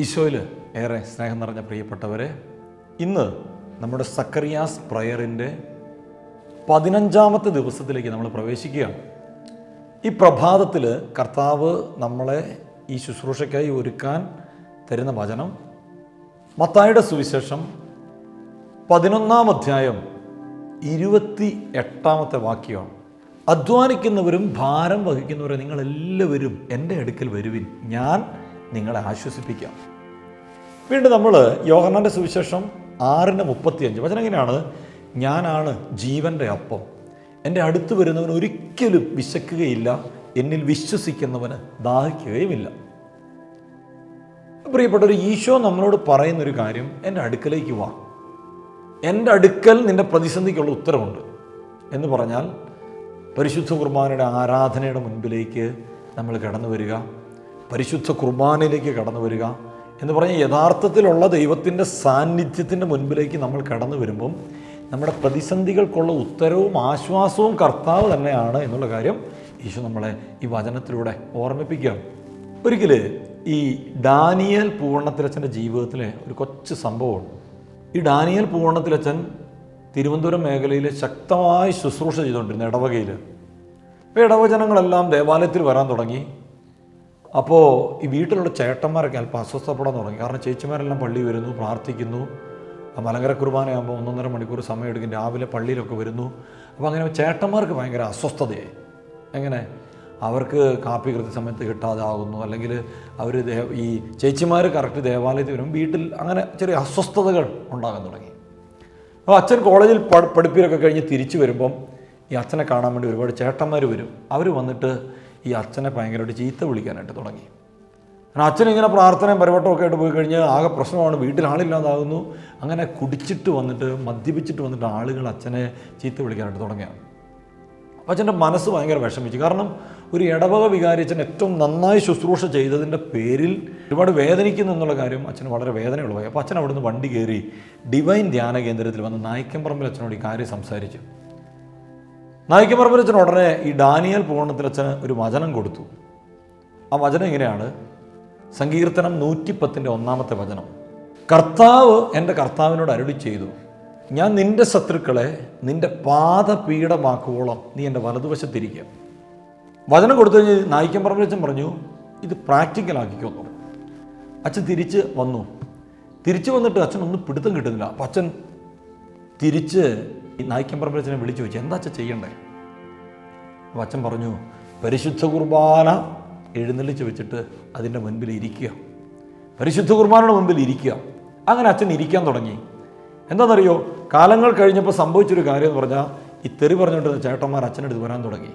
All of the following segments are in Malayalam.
ഈശോയിൽ ഏറെ സ്നേഹം നിറഞ്ഞ പ്രിയപ്പെട്ടവരെ ഇന്ന് നമ്മുടെ സക്കറിയാസ് പ്രയറിന്റെ പതിനഞ്ചാമത്തെ ദിവസത്തിലേക്ക് നമ്മൾ പ്രവേശിക്കുകയാണ്. ഈ പ്രഭാതത്തിൽ കർത്താവ് നമ്മളെ ഈ ശുശ്രൂഷയ്ക്കായി ഒരുക്കാൻ തരുന്ന വചനം മത്തായുടെ സുവിശേഷം പതിനൊന്നാം അധ്യായം ഇരുപത്തി എട്ടാമത്തെ വാക്യമാണ്. അധ്വാനിക്കുന്നവരും ഭാരം വഹിക്കുന്നവരും നിങ്ങളെല്ലാവരും എന്റെ അടുക്കൽ വരുവിൻ. ഞാൻ നിങ്ങളെ ആശ്വസിപ്പിക്കാം. വീണ്ടും നമ്മൾ യോഹന്നാന്റെ സുവിശേഷം ആറിന് മുപ്പത്തിയഞ്ച്. വചനം എങ്ങനെയാണ്? ഞാനാണ് ജീവന്റെ അപ്പം. എന്റെ അടുത്ത് വരുന്നവൻ ഒരിക്കലും വിശക്കുകയില്ല. എന്നിൽ വിശ്വസിക്കുന്നവന് ദാഹിക്കുകയുമില്ല. ഒരു ഈശോ നമ്മളോട് പറയുന്നൊരു കാര്യം എന്റെ അടുക്കലേക്ക് വാ. എന്റെ അടുക്കൽ നിന്റെ പ്രതിസന്ധിക്കുള്ള ഉത്തരവുണ്ട്. എന്ന് പറഞ്ഞാൽ പരിശുദ്ധ കുർബാനയുടെ ആരാധനയുടെ മുൻപിലേക്ക് നമ്മൾ കടന്നു വരിക. പരിശുദ്ധ കുർബാനയിലേക്ക് കടന്നു വരിക എന്ന് പറഞ്ഞാൽ യഥാർത്ഥത്തിലുള്ള ദൈവത്തിന്റെ സാന്നിധ്യത്തിന്റെ മുൻപിലേക്ക് നമ്മൾ കടന്നു വരുമ്പം നമ്മുടെ പ്രതിസന്ധികൾക്കുള്ള ഉത്തരവും ആശ്വാസവും കർത്താവ് തന്നെയാണ് എന്നുള്ള കാര്യം ഈശോ നമ്മളെ ഈ വചനത്തിലൂടെ ഓർമ്മിപ്പിക്കുകയാണ്. ഒരിക്കൽ ഈ ഡാനിയൽ പൂവണ്ണത്തിലച്ഛന്റെ ജീവിതത്തിലെ ഒരു കൊച്ചു സംഭവമാണ് ഈ ഡാനിയൽ പൂവണ്ണത്തിലച്ഛൻ തിരുവനന്തപുരം മേഖലയിൽ ശക്തമായി ശുശ്രൂഷ ചെയ്തുകൊണ്ടിരുന്നു ഇടവകയിൽ. അപ്പോൾ ഇടവചനങ്ങളെല്ലാം ദേവാലയത്തിൽ വരാൻ തുടങ്ങി. അപ്പോൾ ഈ വീട്ടിലുള്ള ചേട്ടന്മാരൊക്കെ അല്പം അസ്വസ്ഥപ്പെടാൻ തുടങ്ങി. കാരണം ചേച്ചിമാരെല്ലാം പള്ളി വരുന്നു പ്രാർത്ഥിക്കുന്നു. മലങ്കര കുർബാനയാകുമ്പോൾ ഒന്നൊന്നര മണിക്കൂർ സമയം എടുക്കും. രാവിലെ പള്ളിയിലൊക്കെ വരുന്നു. അപ്പോൾ അങ്ങനെ ചേട്ടന്മാർക്ക് ഭയങ്കര അസ്വസ്ഥതയായി എങ്ങനെ? അവർക്ക് കാപ്പി കൃത്യസമയത്ത് കിട്ടാതാകുന്നു. അല്ലെങ്കിൽ അവർ ഈ ചേച്ചിമാർ കറക്റ്റ് ദേവാലയത്തിൽ വരും വീട്ടിൽ അങ്ങനെ ചെറിയ അസ്വസ്ഥതകൾ ഉണ്ടാകാൻ തുടങ്ങി. അപ്പോൾ അച്ഛൻ കോളേജിൽ പഠ പഠിപ്പിലൊക്കെ കഴിഞ്ഞ് തിരിച്ചു വരുമ്പം ഈ അച്ഛനെ കാണാൻ വേണ്ടി ഒരുപാട് ചേട്ടന്മാർ വരും. അവർ വന്നിട്ട് ഈ അച്ഛനെ ഭയങ്കരമായിട്ട് ചീത്ത വിളിക്കാനായിട്ട് തുടങ്ങി. കാരണം അച്ഛൻ ഇങ്ങനെ പ്രാർത്ഥനയും പരിവട്ടമൊക്കെ ആയിട്ട് പോയി കഴിഞ്ഞാൽ ആകെ പ്രശ്നമാണ്. വീട്ടിൽ ആളില്ലാതാകുന്നു അങ്ങനെ കുടിച്ചിട്ട് വന്നിട്ട് മദ്യപിച്ചിട്ട് വന്നിട്ട് ആളുകൾ അച്ഛനെ ചീത്ത വിളിക്കാനായിട്ട് തുടങ്ങിയാണ്. അപ്പം അച്ഛന്റെ മനസ്സ് ഭയങ്കര വിഷമിച്ചു. കാരണം ഒരു ഇടവക വികാരി അച്ഛൻ ഏറ്റവും നന്നായി ശുശ്രൂഷ ചെയ്തതിന്റെ പേരിൽ ഒരുപാട് വേദനിക്കുന്നു എന്നുള്ള കാര്യം അച്ഛന് വളരെ വേദനയുള്ളതായി. അപ്പോൾ അച്ഛൻ അവിടുന്ന് വണ്ടി കയറി ഡിവൈൻ ധ്യാന കേന്ദ്രത്തിൽ വന്ന് നായിക്കമ്പറമ്പിൽ അച്ഛനോട് ഈ കാര്യം സംസാരിച്ചു. നായിക്കമ്പറമ്പിൽ അച്ഛൻ ഉടനെ ഈ ഡാനിയൽ പൂർണത്തിൽ അച്ഛന് ഒരു വചനം കൊടുത്തു. ആ വചനം ഇങ്ങനെയാണ് സങ്കീർത്തനം നൂറ്റിപ്പത്തിന്റെ ഒന്നാമത്തെ വചനം. കർത്താവ് എന്റെ കർത്താവിനോട് അരുളി ചെയ്തു ഞാൻ നിന്റെ ശത്രുക്കളെ നിന്റെ പാദപീഠമാക്കുവോളം നീ എന്റെ വലതുവശത്തിരിക്കുക വചനം കൊടുത്തു കഴിഞ്ഞ് നായിക്കം പറമ്പച്ചൻ പറഞ്ഞു ഇത് പ്രാക്ടിക്കലാക്കിക്കോ അച്ഛൻ തിരിച്ച് വന്നു. തിരിച്ചു വന്നിട്ട് അച്ഛൻ ഒന്നും പിടുത്തം കിട്ടുന്നില്ല. അപ്പം അച്ഛൻ തിരിച്ച് ഈ നായിക്കം അച്ഛനെ വിളിച്ചു ചോദിച്ചു എന്താ അച്ഛൻ ചെയ്യണ്ടേ? അപ്പം അച്ഛൻ പറഞ്ഞു പരിശുദ്ധ കുർബാന എഴുന്നള്ളിച്ച് വെച്ചിട്ട് അതിന്റെ മുൻപിൽ ഇരിക്കുക. പരിശുദ്ധ കുർബാനയുടെ മുൻപിൽ ഇരിക്കുക. അങ്ങനെ അച്ഛൻ ഇരിക്കാൻ തുടങ്ങി. എന്താണെന്നറിയോ? കാലങ്ങൾ കഴിഞ്ഞപ്പോൾ സംഭവിച്ചൊരു കാര്യം എന്ന് പറഞ്ഞാൽ ഈ തെറി പറഞ്ഞുകൊണ്ടിരുന്ന ചേട്ടന്മാർ അച്ഛനടുത്ത് വരാൻ തുടങ്ങി.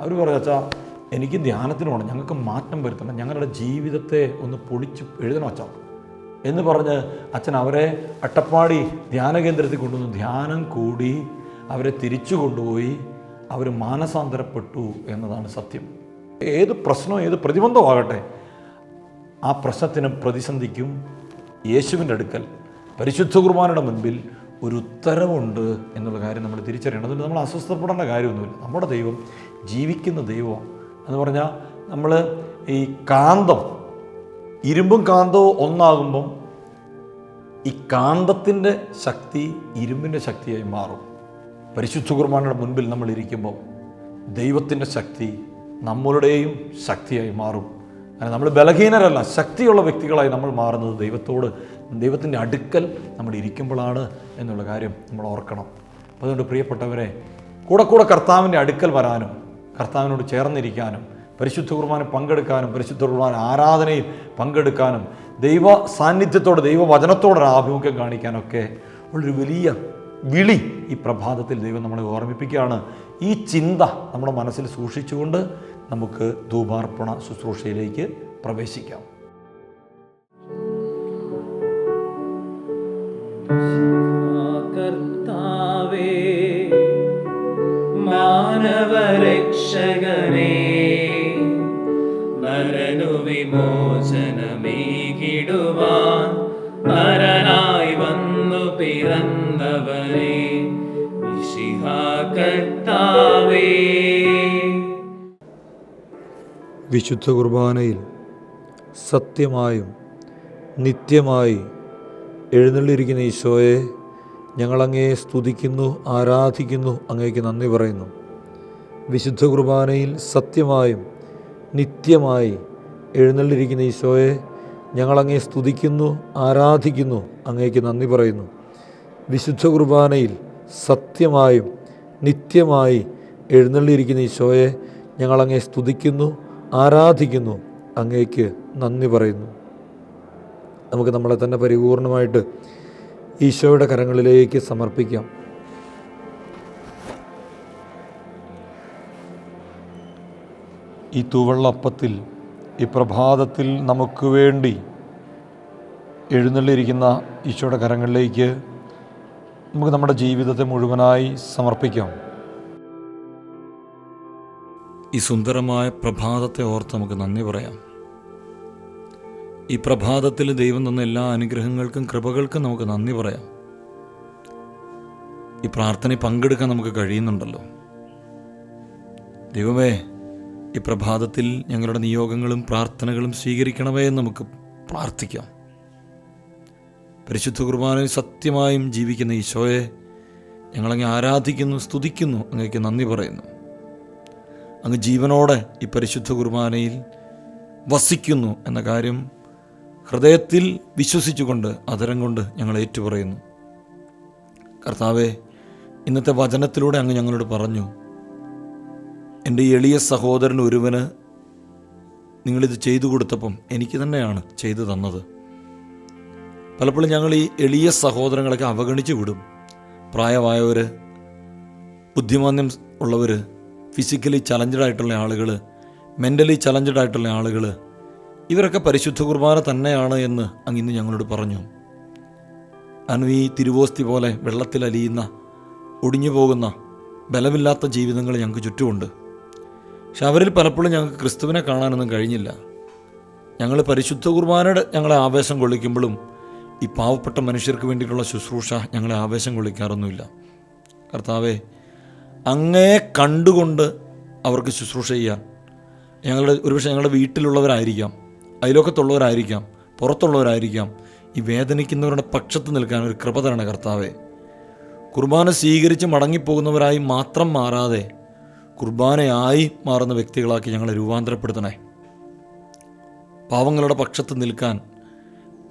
അവർ പറഞ്ഞു അച്ഛാ എനിക്ക് ധ്യാനത്തിന് ഞങ്ങൾക്ക് മാറ്റം വരുത്തണം. ഞങ്ങളുടെ ജീവിതത്തെ ഒന്ന് പൊളിച്ച് എഴുതണം അച്ഛാ. എന്ന് പറഞ്ഞ് അച്ഛൻ അവരെ അട്ടപ്പാടി ധ്യാന കേന്ദ്രത്തിൽ കൊണ്ടുവന്ന്. ധ്യാനം കൂടി അവരെ തിരിച്ചു കൊണ്ടുപോയി. അവർ മാനസാന്തരപ്പെട്ടു എന്നതാണ് സത്യം. ഏത് പ്രശ്നവും ഏത് പ്രതിബന്ധമാകട്ടെ ആ പ്രശ്നത്തിനും പ്രതിസന്ധിക്കും യേശുവിന്റെ അടുക്കൽ പരിശുദ്ധ കുർബാനയുടെ മുൻപിൽ ഒരു ഉത്തരവുണ്ട് എന്നുള്ള കാര്യം നമ്മൾ തിരിച്ചറിയണം. അതുകൊണ്ട് നമ്മൾ അസ്വസ്ഥപ്പെടേണ്ട കാര്യമൊന്നുമില്ല. നമ്മുടെ ദൈവം ജീവിക്കുന്ന ദൈവമാണ്. എന്ന് പറഞ്ഞാൽ നമ്മൾ ഈ കാന്തം ഇരുമ്പും കാന്തവും ഒന്നാകുമ്പം ഈ കാന്തത്തിന്റെ ശക്തി ഇരുമ്പിന്റെ ശക്തിയായി മാറും. പരിശുദ്ധ കുർബാനയുടെ മുൻപിൽ നമ്മൾ ഇരിക്കുമ്പോൾ ദൈവത്തിന്റെ ശക്തി നമ്മളുടെയും ശക്തിയായി മാറും. അങ്ങനെ നമ്മൾ ബലഹീനരല്ല ശക്തിയുള്ള വ്യക്തികളായി നമ്മൾ മാറുന്നത് ദൈവത്തോട് ദൈവത്തിന്റെ അടുക്കൽ നമ്മൾ ഇരിക്കുമ്പോഴാണ് എന്നുള്ള കാര്യം നമ്മൾ ഓർക്കണം. അതുകൊണ്ട് പ്രിയപ്പെട്ടവരെ കൂടെ കൂടെ കർത്താവിന്റെ അടുക്കൽ വരാനും കർത്താവിനോട് ചേർന്നിരിക്കാനും പരിശുദ്ധ കുർബാന പങ്കെടുക്കാനും പരിശുദ്ധ കുർബാന ആരാധനയിൽ പങ്കെടുക്കാനും ദൈവ സാന്നിധ്യത്തോടെ ദൈവവചനത്തോടൊരു ആഭിമുഖ്യം കാണിക്കാനൊക്കെ ഉള്ളൊരു വലിയ വിളി ഈ പ്രഭാതത്തിൽ ദൈവം നമ്മളെ ഓർമ്മിപ്പിക്കുകയാണ്. ഈ ചിന്ത നമ്മുടെ മനസ്സിൽ സൂക്ഷിച്ചുകൊണ്ട് നമുക്ക് ധൂപാർപ്പണ ശുശ്രൂഷയിലേക്ക് പ്രവേശിക്കാം. കർത്താവേ മാനവരക്ഷകനേ വിമോചനമേകിടുവാൻ മരനായി വന്നു കർത്താവേ വിശുദ്ധ കുർബാനയിൽ സത്യമായും നിത്യമായി എഴുന്നള്ളിരിക്കുന്ന ഈശോയെ ഞങ്ങളങ്ങേ സ്തുതിക്കുന്നു ആരാധിക്കുന്നു അങ്ങേക്ക് നന്ദി പറയുന്നു. വിശുദ്ധ കുർബാനയിൽ സത്യമായും നിത്യമായി എഴുന്നള്ളിരിക്കുന്ന ഈശോയെ ഞങ്ങളങ്ങേ സ്തുതിക്കുന്നു ആരാധിക്കുന്നു അങ്ങേക്ക് നന്ദി പറയുന്നു. വിശുദ്ധ കുർബാനയിൽ സത്യമായും നിത്യമായി എഴുന്നള്ളിയിരിക്കുന്ന ഈശോയെ ഞങ്ങളങ്ങേ സ്തുതിക്കുന്നു ആരാധിക്കുന്നു അങ്ങേക്ക് നന്ദി പറയുന്നു. നമുക്ക് നമ്മളെ തന്നെ പരിപൂർണമായിട്ട് ഈശോയുടെ കരങ്ങളിലേക്ക് സമർപ്പിക്കാം. ഈ തൂവള്ളപ്പത്തിൽ ഈ പ്രഭാതത്തിൽ നമുക്ക് വേണ്ടി എഴുന്നള്ളിയിരിക്കുന്ന ഈശോയുടെ കരങ്ങളിലേക്ക് നമുക്ക് നമ്മുടെ ജീവിതത്തെ മുഴുവനായി സമർപ്പിക്കാം. ഈ സുന്ദരമായ പ്രഭാതത്തെ ഓർത്ത് നമുക്ക് നന്ദി പറയാം. ഈ പ്രഭാതത്തിൽ ദൈവം തന്ന എല്ലാ അനുഗ്രഹങ്ങൾക്കും കൃപകൾക്കും നമുക്ക് നന്ദി പറയാം. ഈ പ്രാർത്ഥനയിൽ പങ്കെടുക്കാൻ നമുക്ക് കഴിയുന്നുണ്ടല്ലോ. ദൈവമേ ഈ പ്രഭാതത്തിൽ ഞങ്ങളുടെ നിയോഗങ്ങളും പ്രാർത്ഥനകളും സ്വീകരിക്കണമേ എന്ന് നമുക്ക് പ്രാർത്ഥിക്കാം. പരിശുദ്ധ കുർബാനയിൽ സത്യമായും ജീവിക്കുന്ന ഈശോയെ ഞങ്ങളങ്ങ് ആരാധിക്കുന്നു സ്തുതിക്കുന്നു അങ്ങേക്ക് നന്ദി പറയുന്നു. അങ്ങ് ജീവനോടെ ഈ പരിശുദ്ധ കുർബാനയിൽ വസിക്കുന്നു എന്ന കാര്യം ഹൃദയത്തിൽ വിശ്വസിച്ചുകൊണ്ട് അതരം കൊണ്ട് ഞങ്ങൾ ഏറ്റുപറയുന്നു. കർത്താവെ ഇന്നത്തെ വചനത്തിലൂടെ അങ്ങ് ഞങ്ങളോട് പറഞ്ഞു എന്റെ എളിയ സഹോദരൻ ഒരുവന് നിങ്ങളിത് ചെയ്തു കൊടുത്തപ്പം എനിക്ക് തന്നെയാണ് ചെയ്തു തന്നത്. പലപ്പോഴും ഞങ്ങൾ ഈ എളിയ സഹോദരങ്ങളൊക്കെ അവഗണിച്ച് വിടും. പ്രായമായവർ ബുദ്ധിമാന്യം ഉള്ളവർ ഫിസിക്കലി ചലഞ്ചഡ് ആയിട്ടുള്ള ആളുകൾ മെന്റലി ചലഞ്ചഡ് ആയിട്ടുള്ള ആളുകൾ ഇവരൊക്കെ പരിശുദ്ധ കുർബാന തന്നെയാണ് എന്ന് അങ്ങ് ഇന്ന് ഞങ്ങളോട് പറഞ്ഞു. അനു ഈ തിരുവോസ്തി പോലെ വെള്ളത്തിൽ അലിയുന്ന ഒടിഞ്ഞു പോകുന്ന ബലമില്ലാത്ത ജീവിതങ്ങൾ ഞങ്ങൾക്ക് ചുറ്റുമുണ്ട്. അവരിൽ പലപ്പോഴും ഞങ്ങൾക്ക് ക്രിസ്തുവിനെ കാണാനൊന്നും കഴിഞ്ഞില്ല. ഞങ്ങൾ പരിശുദ്ധ കുർബാനയുടെ ഞങ്ങളെ ആവേശം കൊള്ളിക്കുമ്പോഴും ഈ പാവപ്പെട്ട മനുഷ്യർക്ക് വേണ്ടിയിട്ടുള്ള ശുശ്രൂഷ ഞങ്ങളെ ആവേശം കൊള്ളിക്കാറൊന്നുമില്ല. കർത്താവേ അങ്ങേ കണ്ടുകൊണ്ട് അവർക്ക് ശുശ്രൂഷ ചെയ്യാൻ ഞങ്ങളുടെ ഒരുപക്ഷെ ഞങ്ങളുടെ വീട്ടിലുള്ളവരായിരിക്കാം അയലോക്കത്തുള്ളവരായിരിക്കാം പുറത്തുള്ളവരായിരിക്കാം ഈ വേദനിക്കുന്നവരുടെ പക്ഷത്ത് നിൽക്കാൻ ഒരു കൃപ തരണ കർത്താവേ. കുർബാന സ്വീകരിച്ച് മടങ്ങിപ്പോകുന്നവരായി മാത്രം മാറാതെ കുർബാനയായി മാറുന്ന വ്യക്തികളാക്കി ഞങ്ങളെ രൂപാന്തരപ്പെടുത്തണേ. പാവങ്ങളുടെ പക്ഷത്ത് നിൽക്കാൻ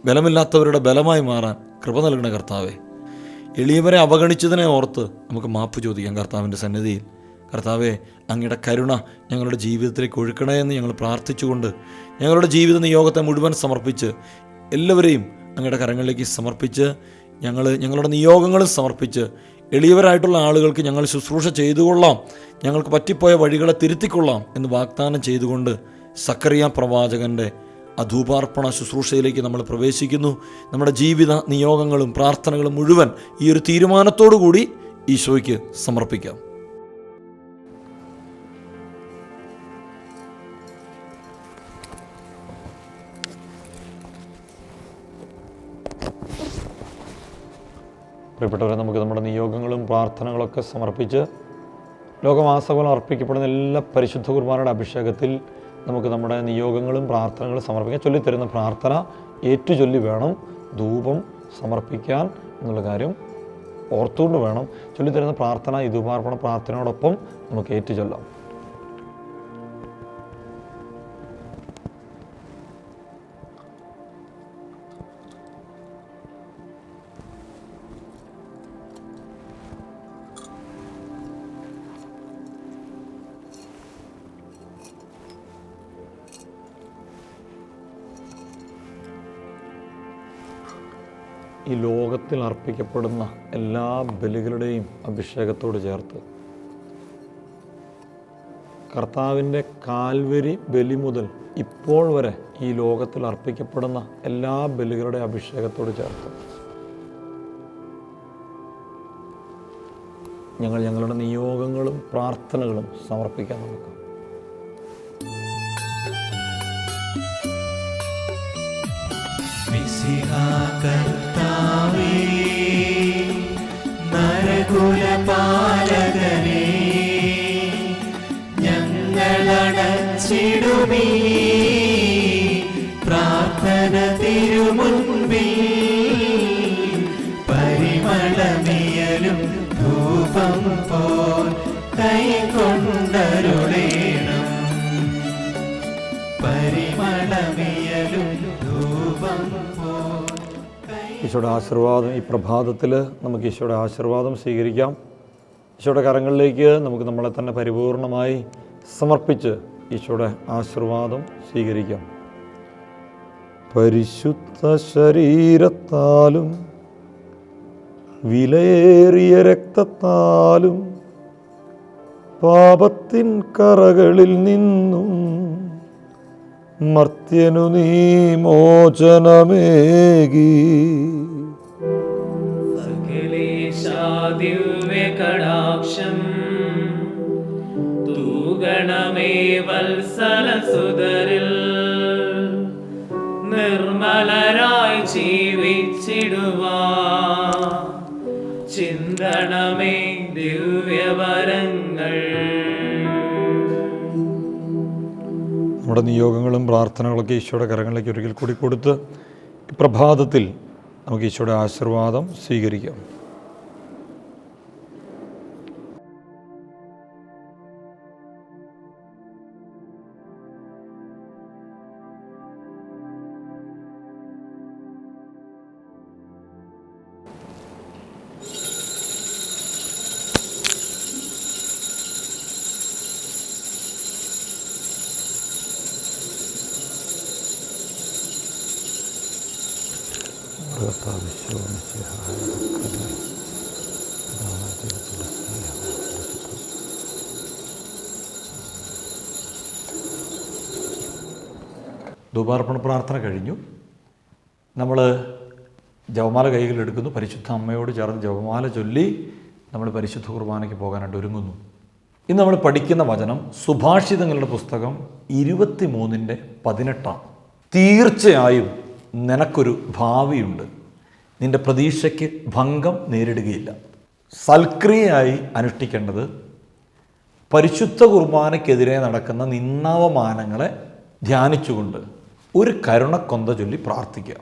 ബലമില്ലാത്തവരുടെ ബലമായി മാറാൻ കൃപ നൽകണ കർത്താവേ. എളിയവരെ അവഗണിച്ചതിനെ ഓർത്ത് നമുക്ക് മാപ്പ് ചോദിക്കാം കർത്താവിന്റെ സന്നിധിയിൽ. കർത്താവെ അങ്ങയുടെ കരുണ ഞങ്ങളുടെ ജീവിതത്തിലേക്ക് ഒഴുക്കണേ എന്ന് ഞങ്ങൾ പ്രാർത്ഥിച്ചുകൊണ്ട് ഞങ്ങളുടെ ജീവിത നിയോഗത്തെ മുഴുവൻ സമർപ്പിച്ച് എല്ലാവരെയും അങ്ങയുടെ കരങ്ങളിലേക്ക് സമർപ്പിച്ച് ഞങ്ങൾ ഞങ്ങളുടെ നിയോഗങ്ങളും സമർപ്പിച്ച് എളിയവരായിട്ടുള്ള ആളുകൾക്ക് ഞങ്ങൾ ശുശ്രൂഷ ചെയ്തുകൊള്ളാം. ഞങ്ങൾക്ക് പറ്റിപ്പോയ വഴികളെ തിരുത്തിക്കൊള്ളാം എന്ന് വാഗ്ദാനം ചെയ്തുകൊണ്ട് സക്കറിയ പ്രവാചകന്റെ അധൂപാർപ്പണ ശുശ്രൂഷയിലേക്ക് നമ്മൾ പ്രവേശിക്കുന്നു. നമ്മുടെ ജീവിത നിയോഗങ്ങളും പ്രാർത്ഥനകളും മുഴുവൻ ഈ ഒരു തീരുമാനത്തോടു കൂടി ഈശോയ്ക്ക് സമർപ്പിക്കാം. പ്രിയപ്പെട്ടവരെ നമുക്ക് നമ്മുടെ നിയോഗങ്ങളും പ്രാർത്ഥനകളൊക്കെ സമർപ്പിച്ച് ലോകമാസകോലം അർപ്പിക്കപ്പെടുന്ന എല്ലാ പരിശുദ്ധ കുർബാനയുടെ അഭിഷേകത്തിൽ നമുക്ക് നമ്മുടെ നിയോഗങ്ങളും പ്രാർത്ഥനകളും സമർപ്പിക്കാൻ ചൊല്ലിത്തരുന്ന പ്രാർത്ഥന ഏറ്റുചൊല്ലി വേണം. ധൂപം സമർപ്പിക്കാൻ എന്നുള്ള കാര്യം ഓർത്തുകൊണ്ട് വേണം. ചൊല്ലിത്തരുന്ന പ്രാർത്ഥന ഈ ധൂപാർപ്പണ പ്രാർത്ഥനയോടൊപ്പം നമുക്ക് ഏറ്റുചൊല്ലാം. ഈ ലോകത്തിൽ അർപ്പിക്കപ്പെടുന്ന എല്ലാ ബലികളുടെയും അഭിഷേകത്തോട് ചേർത്ത് കർത്താവിന്റെ കാൽവരി ബലി മുതൽ ഇപ്പോൾ വരെ ഈ ലോകത്തിൽ അർപ്പിക്കപ്പെടുന്ന എല്ലാ ബലികളുടെ അഭിഷേകത്തോട് ചേർത്ത് ഞങ്ങൾ ഞങ്ങളുടെ നിയോഗങ്ങളും പ്രാർത്ഥനകളും സമർപ്പിക്കാൻ നമുക്ക്. കർത്താവേ നരകുലപാലകനേ ഞങ്ങളടച്ചിടുമീ. പ്രാർത്ഥന തിരുമുൻപിൽ പരിമളമിയലും ധൂപം പോൽ കൈകൊണ്ടരുളേണം. പരിമളമിയലും ധൂപം ഈശോയുടെ ആശീർവാദം ഈ പ്രഭാതത്തിൽ നമുക്ക് ഈശോയുടെ ആശീർവാദം സ്വീകരിക്കാം. ഈശോയുടെ കരങ്ങളിലേക്ക് നമുക്ക് നമ്മളെ തന്നെ പരിപൂർണമായി സമർപ്പിച്ച് ഈശോയുടെ ആശീർവാദം സ്വീകരിക്കാം. പരിശുദ്ധ ശരീരത്താലും വിലയേറിയ രക്തത്താലും പാപത്തിൻ കറകളിൽ നിന്നും മർത്യനു നീ മോചനമേകി. സകലേശാദിവ്യകടാക്ഷം തൂഗണമേ വത്സലസുതരിൽ നിർമ്മലരായി നമ്മുടെ നിയോഗങ്ങളും പ്രാർത്ഥനകളൊക്കെ ഈശോയുടെ കരങ്ങളിലേക്ക് ഒരിക്കൽ കൂടി കൊടുത്ത് പ്രഭാതത്തിൽ നമുക്ക് ഈശോയുടെ ആശീർവാദം സ്വീകരിക്കാം. ധൂപാർപ്പണ പ്രാർത്ഥന കഴിഞ്ഞു. നമ്മൾ ജപമാല കൈകളിലെടുക്കുന്നു. പരിശുദ്ധ അമ്മയോട് ചേർന്ന് ജവമാല ചൊല്ലി നമ്മൾ പരിശുദ്ധ കുർബാനയ്ക്ക് പോകാനായിട്ട് ഒരുങ്ങുന്നു. ഇന്ന് നമ്മൾ പഠിക്കുന്ന വചനം സുഭാഷിതങ്ങളുടെ പുസ്തകം ഇരുപത്തി മൂന്നിന്റെ പതിനെട്ടാം. തീർച്ചയായും നിനക്കൊരു ഭാവിയുണ്ട്. നിന്റെ പ്രതീക്ഷയ്ക്ക് ഭംഗം നേരിടുകയില്ല. സൽക്രിയയായി അനുഷ്ഠിക്കേണ്ടത് പരിശുദ്ധ കുർബാനയ്ക്കെതിരെ നടക്കുന്ന നിന്നാവമാനങ്ങളെ ധ്യാനിച്ചുകൊണ്ട് ഒരു കരുണക്കൊന്ത ചൊല്ലി പ്രാർത്ഥിക്കുക.